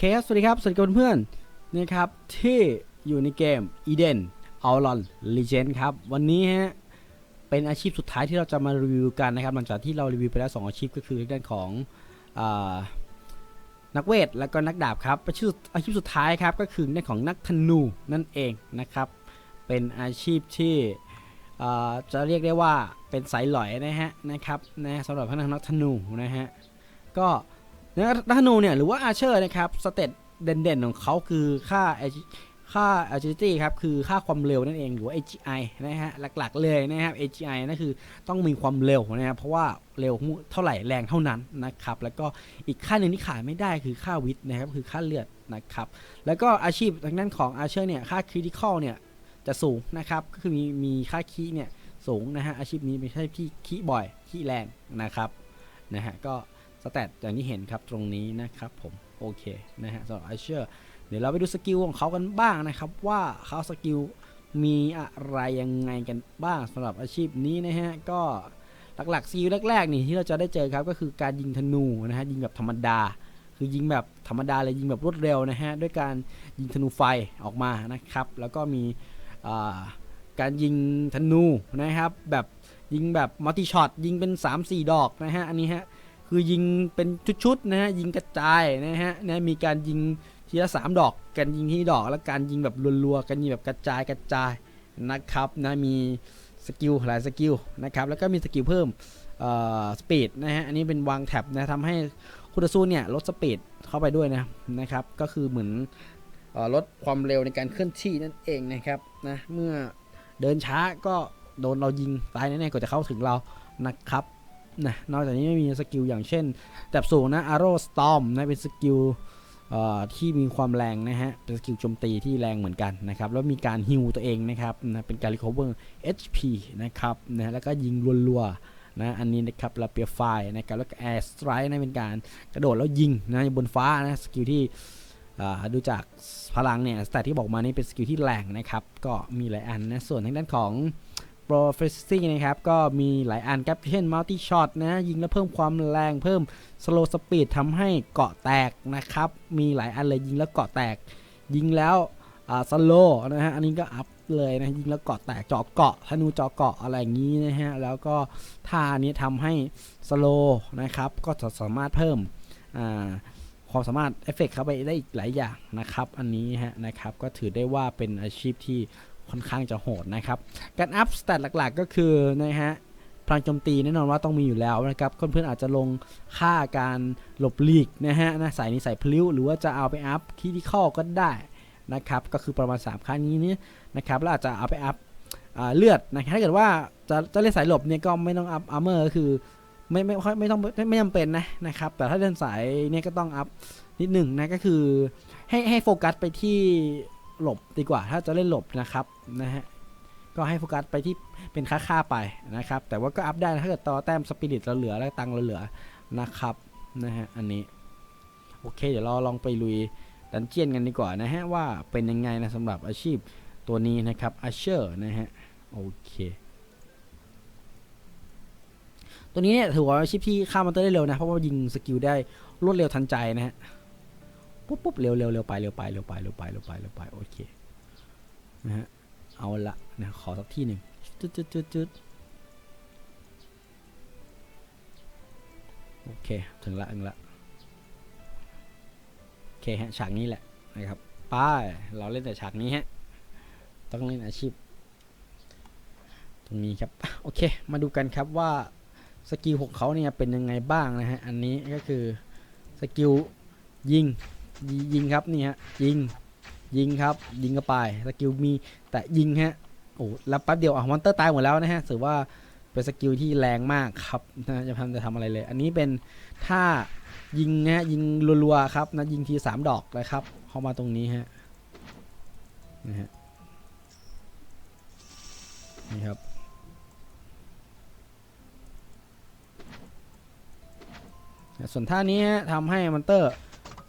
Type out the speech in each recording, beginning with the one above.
เคสสวัสดีครับ สวัสดีเพื่อนๆนะครับที่อยู่ในเกม Eden o u t l a w Legend ครับ วันนี้ฮะ เป็นอาชีพสุดท้ายที่เราจะมารีวิวกันนะครับ หลังจากที่เรารีวิวไปแล้ว 2 อาชีพก็คือเรื่องของอนักเวทและก็นักดาบครับอาชีพอาชีพสุดท้ายครับก็คือเรื่องของนักธนูนั่นเองนะครับ เป็นอาชีพที่จะเรียกได้ว่าเป็นสายหลอยนะฮะนะครับนะสำหรับพนักนักธนูนะฮะก็ นักธนูเนี่ยหรือว่าอาเชอร์นะครับสเตตเด่นๆของเขาคือค่าค่า agility ครับคือค่าความเร็วนั่นเองหรือว่า AGI นะฮะหลักๆเลยนะครับ AGI นั่นคือต้องมีความเร็วนะครับเพราะว่าเร็วเท่าไหร่แรงเท่านั้นนะครับแล้วก็อีกค่าหนึ่งที่ขาดไม่ได้คือค่าวิทย์นะครับคือค่าเลือดนะครับแล้วก็อาชีพทางด้านของอาเชอร์เนี่ยค่า critical เนี่ยจะสูงนะครับก็คือมีมีค่าคีเนี่ยสูงนะฮะอาชีพนี้ไม่ใช่ที่คีบ่อยคีแรงนะครับนะฮะก็ สแตทอย่างที่เห็นครับตรงนี้นะครับผมโอเคนะฮะสำหรับไอเชอร์เดี๋ยวเราไปดูสกิลของเขากันบ้างนะครับว่าเขาสกิลมีอะไรยังไงกันบ้างสำหรับอาชีพนี้นะฮะก็หลักๆสกิลแรกๆนี่ที่เราจะได้เจอครับก็คือการยิงธนูนะฮะยิงแบบธรรมดา คือยิงแบบธรรมดาเลยยิงแบบรวดเร็วนะฮะด้วยการยิงธนูไฟออกมานะครับ แล้วก็มีการยิงธนูนะครับแบบยิงแบบมัลติช็อตยิงเป็น 3-4 ดอกนะฮะอันนี้ฮะ คือยิงเป็นชุดๆนะฮะยิงกระจายนะฮะนะมีการยิงทีละสามดอกการยิงที่ดอก แล้วการยิงแบบรัวๆการยิงแบบกระจายกระจายนะครับนะมีสกิลหลายสกิลนะครับแล้วก็มีสกิลเพิ่มสปีดนะฮะอันนี้เป็นวางแท็บนะทำให้คูตาซูเนี่ยลดสปีดเข้าไปด้วยนะนะครับก็คือเหมือนออลดความเร็วในการเคลื่อนที่นั่นเองนะครับนะเมื่อเดินช้าก็โดนเรายิงตายแน่ๆกว่าจะเข้าถึงเรานะครับ นะนอกจากนี้ไม่มีสกิลอย่างเช่นดับสูงนะ Arrow Storm นะเป็นสกิลที่มีความแรงนะฮะ เป็นสกิลโจมตีที่แรงเหมือนกันนะครับ แล้วมีการฮิวตัวเองนะครับนะเป็นการ recover HP นะครับนะแล้วก็ยิงรัวๆนะอันนี้นะครับแล้วเปียไฟนะครับแล้วก็ Air Strike นะเป็นการกระโดดแล้วยิงนะบนฟ้านะสกิลที่ดูจากพลังเนี่ยแตทที่บอกมานี่เป็นสกิลที่แรงนะครับ ก็มีหลายอันนะส่วนทางด้านของ Prophecy นะครับ ก็มีหลายอันครับเช่น Multi Shot นะ ยิงแล้วเพิ่มความแรงเพิ่ม Slow Speed ทำให้เกาะแตกนะครับ มีหลายอันเลยยิงแล้วเกาะแตก ยิงแล้วอ่า slow นะฮะ อันนี้ก็อัพเลยนะ ยิงแล้วเกาะแตกเจาะเกาะธนูเจาะเกาะอะไรอย่างนี้นะฮะ แล้วก็ท่านี้ทำให้ slow นะครับ ก็จะสามารถเพิ่มความสามารถเอฟเฟกเข้าไปได้อีกหลายอย่างนะครับ อันนี้ฮะนะครับ ก็ถือได้ว่าเป็นอาชีพที่ ค่อนข้างจะโหดนะครับ การอัพสเตตหลักๆก็คือนะฮะพลังโจมตีแน่นอนว่าต้องมีอยู่แล้วนะครับเพื่อนๆอาจจะลงค่าการหลบหลีกนะฮะนะใส่นี่ใส่พลิ้วหรือว่าจะเอาไปอัพคีที่ข้อก็ได้นะครับก็คือประมาณ 3 ค่านี้นี่นะครับแล้วอาจจะเอาไปอัพเลือดนะครับถ้าเกิดว่าจะจะเล่นสายหลบเนี่ยก็ไม่ต้องอัพอาร์เมอร์ก็คือไม่ไม่ค่อยไม่ต้องไม่จำเป็นนะนะครับแต่ถ้าเล่นสายเนี่ยก็ต้องอัพนิดหนึ่งนะก็คือให้ให้โฟกัสไปที่ หลบดีกว่า ถ้าจะเล่นหลบนะครับนะฮะก็ให้โฟกัสไปที่เป็นค่าค่าไปนะครับ แต่ว่าก็อัพได้ถ้าเกิดต่อแต้มสปิริตเราเหลือแล้วตังเราเหลือนะครับนะฮะอันนี้ โอเค เดี๋ยวเราลองไปลุยดันเจียนกันดีกว่านะฮะว่าเป็นยังไงนะสำหรับอาชีพตัวนี้นะครับอาเชอร์นะฮะโอเคตัวนี้เนี่ยถือว่าอาชีพที่ฆ่ามอนเตอร์ได้เร็วนะ เพราะว่ายิงสกิลได้รวดเร็วทันใจนะฮะ ปุ๊บปุ๊บเร็วเร็วเร็วไปเร็วไปเร็วไปเร็วไปเร็วไปเร็วไปโอเคนะฮะเอาละนะขอสักที่หนึ่งจุดจุดจุดจุดโอเคถึงละถึงละโอเคฮะฉากนี้แหละนะครับป้ายเราเล่นแต่ฉากนี้ฮะต้องเล่นอาชีพ ตรงนี้ครับโอเค มาดูกันครับว่าสกิลของเขาเนี่ยเป็นยังไงบ้างนะฮะอันนี้ก็คือสกิลยิง ยยิงครับนี่ฮะยิงยิงครับ ยิงกระปายสกิลมีแต่ยิงฮะโอ้แล้วแป๊บเดียวอะมอนเตอร์ตายหมดแล้วนะฮะถือว่าเป็นสกิลที่แรงมากครับนะจะทำจะทำอะไรเลย อันนี้เป็นท่ายิงฮะยิงรัวๆครับนะยิงทีสามดอกเลยครับเข้ามาตรงนี้ฮะนะฮะนี่ครับส่วนท่านี้ทำให้มอนเตอร์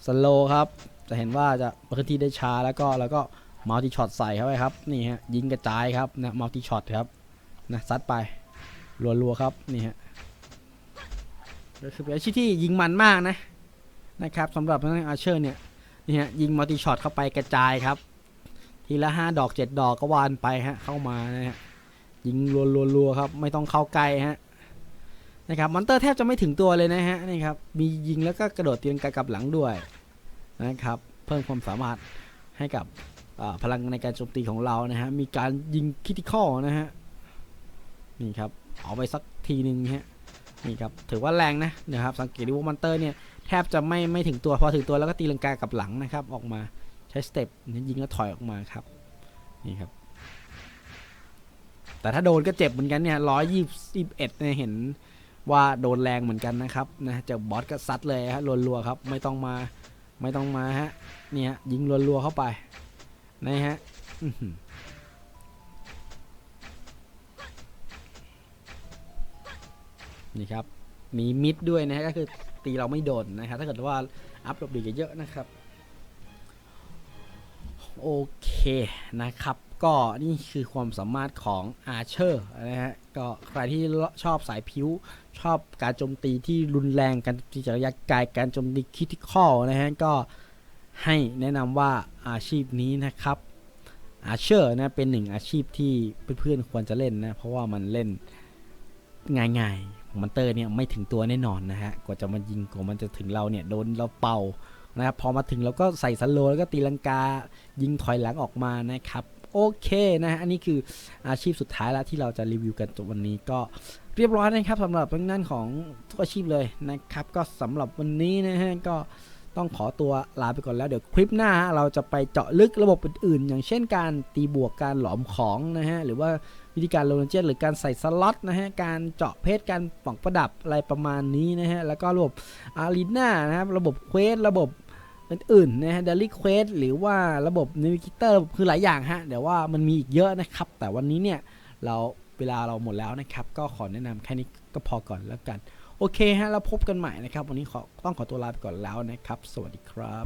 สโลครับ จะเห็นว่าจะเคลื่อนที่ได้ช้าแล้วก็แล้วก็มัลติช็อตใส่เข้าไปครับนี่ฮะยิงกระจายครับนะมัลติช็อตครับนะซัดไปรัวๆครับนี่ฮะก็คือเป็นอาชีพที่ยิงมันมากนะนะครับสำหรับนักอาเชอร์เนี่ยนี่ฮะยิงมัลติช็อตเข้าไปกระจายครับ ทีละห้าดอกเจ็ดดอกก็วานไปฮะเข้ามานะฮะยิงรัวๆๆครับ ไม่ต้องเข้าใกล้ฮะ นะครับมอนเตอร์แทบจะไม่ถึงตัวเลยนะฮะนี่ครับมียิงแล้วก็กระโดดเตียงกลับหลังด้วยนะครับเพิ่มความสามารถให้กับพลังในการโจมตีของเรานะฮะมีการยิงคิติคอนะฮะนี่ครับเอาไปสักทีหนึ่งฮะนี่ครับถือว่าแรงนะนะครับสังเกตดูว่ามอนเตอร์เนี่ยแทบจะไม่ไม่ถึงตัวพอถึงตัวแล้วก็ตีลังกากลับหลังนะครับออกมาใช้สเต็ปยิงแล้วถอยออกมาครับนี่ครับแต่ถ้าโดนก็เจ็บเหมือนกันเนี่ยร้อยยี่สิบเอ็ดเนี่ยเห็น ว่าโดนแรงเหมือนกันนะครับนะจากบอสก็ซัดเลยฮะรัวๆครับไม่ต้องมาไม่ต้องมาฮะเนี่ยยิงรัวๆเข้าไปนะฮะนี่ครับมีมิดด้วยนะฮะก็คือตีเราไม่โดนนะครับถ้าเกิดว่าอัพหลบดีเยอะๆนะครับ โอเคนะครับ ก็นี่คือความสามารถของอาเชอร์นะฮะก็ใครที่ชอบสายผิวชอบการโจมตีที่รุนแรงการโจมตีจากระยะไกลการโจมตีคิติคอลนะฮะก็ให้แนะนำว่าอาชีพนี้นะครับอาเชอร์นะเป็นหนึ่งอาชีพที่เพื่อนๆควรจะเล่นนะเพราะว่ามันเล่นง่ายๆมอนเตอร์เนี่ยไม่ถึงตัวแน่นอนนะฮะกว่าจะมายิงกว่ามันจะถึงเราเนี่ยโดนเราเป่านะครับพอมาถึงเราก็ใส่สโลแล้วก็ตีลังกายิงถอยหลังออกมานะครับ โอเคนะฮะอันนี้คืออาชีพสุดท้ายแล้วที่เราจะรีวิวกันจบวันนี้ก็เรียบร้อยนะครับสำหรับเรื่องนั้นของทุกอาชีพเลยนะครับ ก็สำหรับวันนี้นะฮะก็ต้องขอตัวลาไปก่อนแล้วเดี๋ยวคลิปหน้า เราจะไปเจาะลึกระบบอื่นๆ อย่างเช่นการตีบวกการหลอมของนะฮะหรือว่าวิธีการโลนเจนหรือการใส่สล็อตนะฮะการเจาะเพชรการฝังประดับอะไรประมาณนี้นะฮะแล้วก็ระบบอารีนานะครับระบบเควสระบบ อื่นๆนะฮะเดลิเควสหรือว่าระบบนิวิกเตอร์คือหลายอย่างฮะเดี๋ยวว่ามันมีอีกเยอะนะครับ แต่วันนี้เนี่ยเราเวลาเราหมดแล้วนะครับ ก็ขอแนะนำแค่นี้ก็พอก่อนแล้วกัน โอเคฮะแล้วพบกันใหม่นะครับ วันนี้ขอต้องขอตัวลาไปก่อนแล้วนะครับ สวัสดีครับ